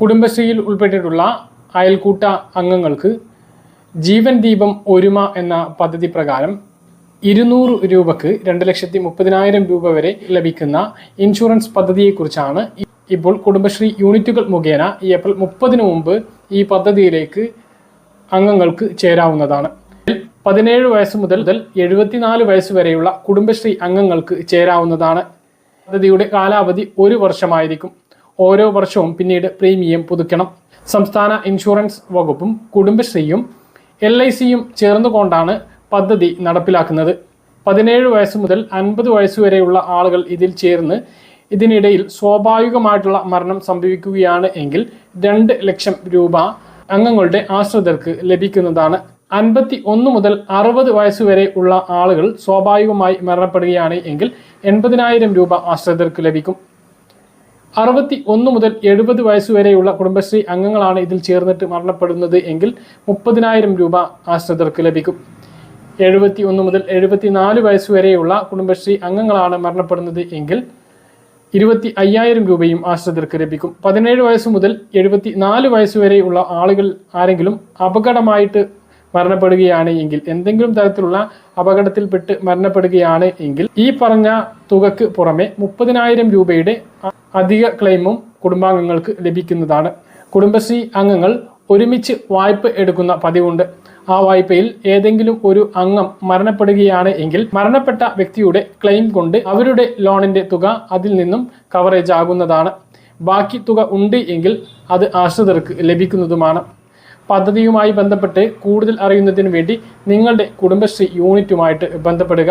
കുടുംബശ്രീയിൽ ഉൾപ്പെട്ടിട്ടുള്ള അയൽക്കൂട്ട അംഗങ്ങൾക്ക് ജീവൻ ദീപം ഒരുമ എന്ന പദ്ധതി പ്രകാരം ഇരുന്നൂറ് രൂപക്ക് രണ്ട് ലക്ഷത്തി മുപ്പതിനായിരം രൂപ വരെ ലഭിക്കുന്ന ഇൻഷുറൻസ് പദ്ധതിയെക്കുറിച്ചാണ് ഇപ്പോൾ കുടുംബശ്രീ യൂണിറ്റുകൾ മുഖേന ഏപ്രിൽ മുപ്പതിന് മുമ്പ് ഈ പദ്ധതിയിലേക്ക് അംഗങ്ങൾക്ക് ചേരാവുന്നതാണ്. പതിനേഴ് വയസ്സ് മുതൽ മുതൽ എഴുപത്തിനാല് വയസ്സ് വരെയുള്ള കുടുംബശ്രീ അംഗങ്ങൾക്ക് ചേരാവുന്നതാണ്. പദ്ധതിയുടെ കാലാവധി ഒരു വർഷമായിരിക്കും. ഓരോ വർഷവും പിന്നീട് പ്രീമിയം പുതുക്കണം. സംസ്ഥാന ഇൻഷുറൻസ് വകുപ്പും കുടുംബശ്രീയും എൽ ഐ സിയും ചേർന്നുകൊണ്ടാണ് പദ്ധതി നടപ്പിലാക്കുന്നത്. പതിനേഴ് വയസ്സ് മുതൽ അൻപത് വയസ്സ് വരെയുള്ള ആളുകൾ ഇതിൽ ചേർന്ന് ഇതിനിടയിൽ സ്വാഭാവികമായിട്ടുള്ള മരണം സംഭവിക്കുകയാണ് എങ്കിൽ രണ്ട് ലക്ഷം രൂപ അംഗങ്ങളുടെ ആശ്രിതർക്ക് ലഭിക്കുന്നതാണ്. അൻപത്തി ഒന്ന് മുതൽ അറുപത് വയസ്സ് വരെ ഉള്ള ആളുകൾ സ്വാഭാവികമായി മരണപ്പെടുകയാണ് എങ്കിൽ എൺപതിനായിരം രൂപ ആശ്രിതർക്ക് ലഭിക്കും. അറുപത്തി ഒന്ന് മുതൽ എഴുപത് വയസ്സുവരെയുള്ള കുടുംബശ്രീ അംഗങ്ങളാണ് ഇതിൽ ചേർന്നിട്ട് മരണപ്പെടുന്നത് എങ്കിൽ മുപ്പതിനായിരം രൂപ ആശ്രിതർക്ക് ലഭിക്കും. എഴുപത്തി ഒന്ന് മുതൽ എഴുപത്തിനാല് വയസ്സ് വരെയുള്ള കുടുംബശ്രീ അംഗങ്ങളാണ് മരണപ്പെടുന്നത് എങ്കിൽ ഇരുപത്തി അയ്യായിരം രൂപയും ആശ്രിതർക്ക് ലഭിക്കും. പതിനേഴ് വയസ്സ് മുതൽ എഴുപത്തി നാല് വയസ്സുവരെയുള്ള ആളുകൾ ആരെങ്കിലും അപകടമായിട്ട് മരണപ്പെടുകയാണ് എങ്കിൽ എന്തെങ്കിലും തരത്തിലുള്ള അപകടത്തിൽപ്പെട്ട് മരണപ്പെടുകയാണ് എങ്കിൽ ഈ പറഞ്ഞ തുകക്ക് പുറമെ മുപ്പതിനായിരം രൂപയുടെ അധിക ക്ലെയിമും കുടുംബാംഗങ്ങൾക്ക് ലഭിക്കുന്നതാണ്. കുടുംബശ്രീ അംഗങ്ങൾ ഒരുമിച്ച് വായ്പ എടുക്കുന്ന പതിവുണ്ട്. ആ വായ്പയിൽ ഏതെങ്കിലും ഒരു അംഗം മരണപ്പെടുകയാണ് എങ്കിൽ മരണപ്പെട്ട വ്യക്തിയുടെ ക്ലെയിം കൊണ്ട് അവരുടെ ലോണിന്റെ തുക അതിൽ നിന്നും കവറേജ് ആകുന്നതാണ് ബാക്കി തുക ഉണ്ട് എങ്കിൽ അത് ആശ്രിതർക്ക് ലഭിക്കുന്നതുമാണ്. പദ്ധതിയുമായി ബന്ധപ്പെട്ട് കൂടുതൽ അറിയുന്നതിന് വേണ്ടി നിങ്ങളുടെ കുടുംബശ്രീ യൂണിറ്റുമായിട്ട് ബന്ധപ്പെടുക.